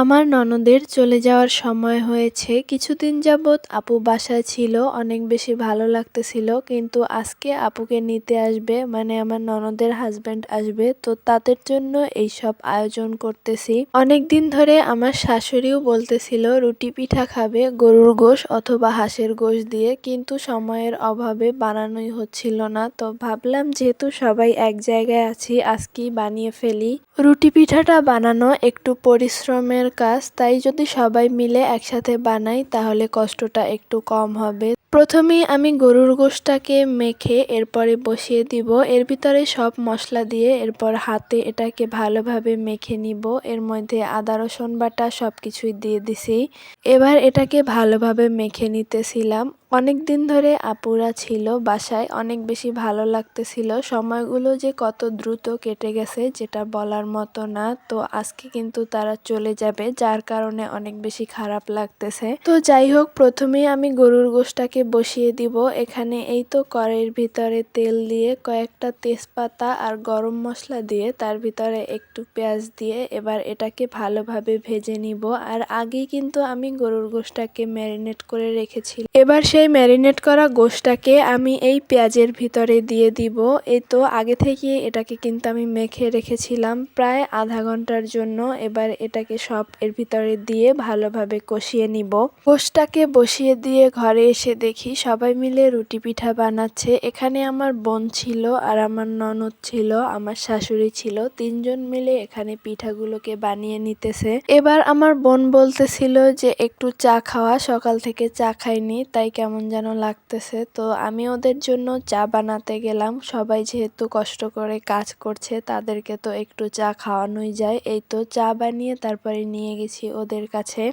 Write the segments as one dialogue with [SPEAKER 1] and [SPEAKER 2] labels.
[SPEAKER 1] আমার ননদের চলে যাওয়ার সময় হয়েছে। কিছুদিন যাবৎ আপু বাসায় ছিল, অনেক বেশি ভালো লাগতেছিল, কিন্তু আজকে আপুকে নিতে আসবে মানে আমার ননদের হাজব্যান্ড আসবে, তো তাদের জন্য এই সব আয়োজন করতেছি। অনেক দিন ধরে আমার শাশুড়িও বলতেছিল, রুটি পিঠা খাবে, গরুর গোশ অথবা হাঁসের গোশ দিয়ে। কিন্তু সময়ের অভাবে বানানোই হচ্ছিল না, তো ভাবলাম যেহেতু সবাই এক জায়গায় আছি, আজকেই বানিয়ে ফেলি। রুটি পিঠাটা বানানো একটু পরিশ্রমের কাজ, তাই যদি সবাই মিলে একসাথে বানাই, তাহলে কষ্টটা একটু কম হবে। প্রথমেই আমি গরুর গোশটাকে মেখে এরপরে বসিয়ে দিব। এর ভিতরে সব মশলা দিয়ে এরপর হাতে এটাকে ভালোভাবে মেখে নিব। এর মধ্যে আদা, রসুন বাটা সব কিছুই দিয়ে দিছি। এবার এটাকে ভালোভাবে মেখে নিতেছিলাম। অনেক দিন ধরে আপুরা ছিল বাসায়, অনেক বেশি ভালো লাগতেছিল। সময়গুলো যে কত দ্রুত কেটে গেছে যেটা বলার মতো না। তো আজকে কিন্তু তারা চলে যাবে, যার কারণে অনেক বেশি খারাপ লাগতেছে। তো যাই হোক, প্রথমেই আমি গরুর গোশটাকে বসিয়ে দিব। এখানে এই তো কড়াইয়ের ভিতরে তেল দিয়ে কয়েকটা তেজপাতা আর গরম মশলা দিয়ে তার ভিতরে একটু পেঁয়াজ দিয়ে এবার এটাকে ভালোভাবে ভেজে নিব। আর আগেই কিন্তু আমি গরুর গোশটাকে ম্যারিনেট করে রেখেছি। এবার সেই ম্যারিনেট করা গোশটাকে আমি এই পেঁয়াজের ভিতরে দিয়ে দিব। এই তো আগে থেকে এটাকে কিন্তু আমি মেখে রেখেছিলাম প্রায় আধা ঘণ্টার জন্য। এবার এটাকে সব এর ভিতরে দিয়ে ভালোভাবে কষিয়ে নিব। গোশটাকে বসিয়ে দিয়ে ঘরে এসে দেখি সবাই মিলে রুটি পিঠা বানাচ্ছে। এখানে আমার বোন ছিল আর আমার ননদ ছিল, আমার শাশুড়ি ছিল। তিনজন মিলে এখানে পিঠাগুলোকে বানিয়ে নিতেছে। এবার আমার বোন বলতেছিল যে একটু চা খাওয়া, সকাল থেকে চা খাইনি, তাই কেমন যেন লাগতেছে। তো আমি ওদের জন্য চা বানাতে গেলাম। সবাই যেহেতু কষ্ট করে কাজ করছে, তাদেরকে তো একটু চা খাওয়ানোই যায়। এই তো চা বানিয়ে তারপরে নিয়ে গেছি ওদের কাছে।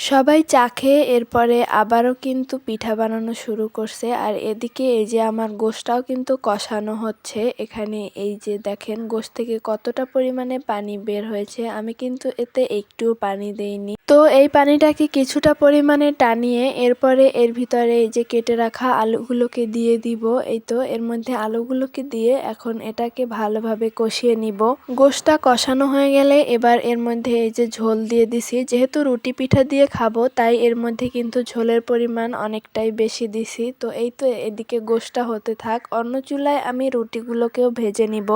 [SPEAKER 1] সবাই চা খেয়ে এরপরে আবারও কিন্তু পিঠা বানানো শুরু করছে। আর এদিকে এই যে আমার গোশটাও কিন্তু কষানো হচ্ছে। এখানে এই যে দেখেন গোশ থেকে কতটা পরিমাণে পানি বের হয়েছে। আমি কিন্তু এতে একটুও পানি দেইনি। তো এই পানিটাকে কিছুটা পরিমাণে টানিয়ে এরপরে এর ভিতরে এই যে কেটে রাখা আলুগুলোকে দিয়ে দিব। এই তো, এর মধ্যে আলুগুলোকে দিয়ে এখন এটাকে ভালোভাবে কষিয়ে নিব। গোশটা কষানো হয়ে গেলে এবার এর মধ্যে এই যে ঝোল দিয়ে দিছি। যেহেতু রুটি পিঠা দিয়ে খাব, তাই এর মধ্যে কিন্তু ঝোলের পরিমাণ অনেকটাই বেশি দিছি। তো এই তো এদিকে গোশটা হতে থাক। অন্য চুলায় আমি রুটিগুলোকেও ভেজে নিব।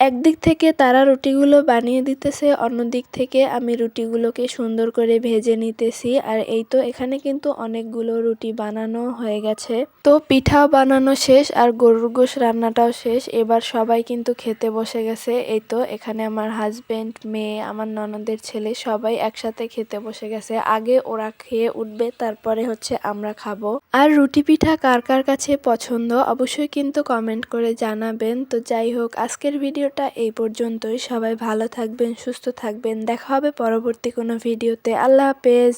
[SPEAKER 1] একদিক থেকে তারা রুটিগুলো বানিয়ে দিতেছে অন্য দিক থেকে আমি রুটিগুলোকে সুন্দর করে ভেজে নিতেছি। আর এই তো এখানে কিন্তু অনেকগুলো রুটি বানানো হয়ে গেছে। তো পিঠাও বানানো শেষ আর গরুর গোশ রান্নাটাও শেষ। এবার সবাই কিন্তু খেতে বসে গেছে। এই তো এখানে আমার হাজবেন্ড মেয়ে, আমার ননদের ছেলে সবাই একসাথে খেতে বসে গেছে। আগে ওরা খেয়ে উঠবে, তারপরে হচ্ছে আমরা খাব। আর রুটি পিঠা কার কার কাছে পছন্দ অবশ্যই কিন্তু কমেন্ট করে জানাবেন। তো যাই হোক, আজকের ভিডিওটা এই পর্যন্তই। সবাই ভালো থাকবেন, সুস্থ থাকবেন। দেখা হবে পরবর্তী কোনো ভিডিওতে। আল্লাহ হাফেজ।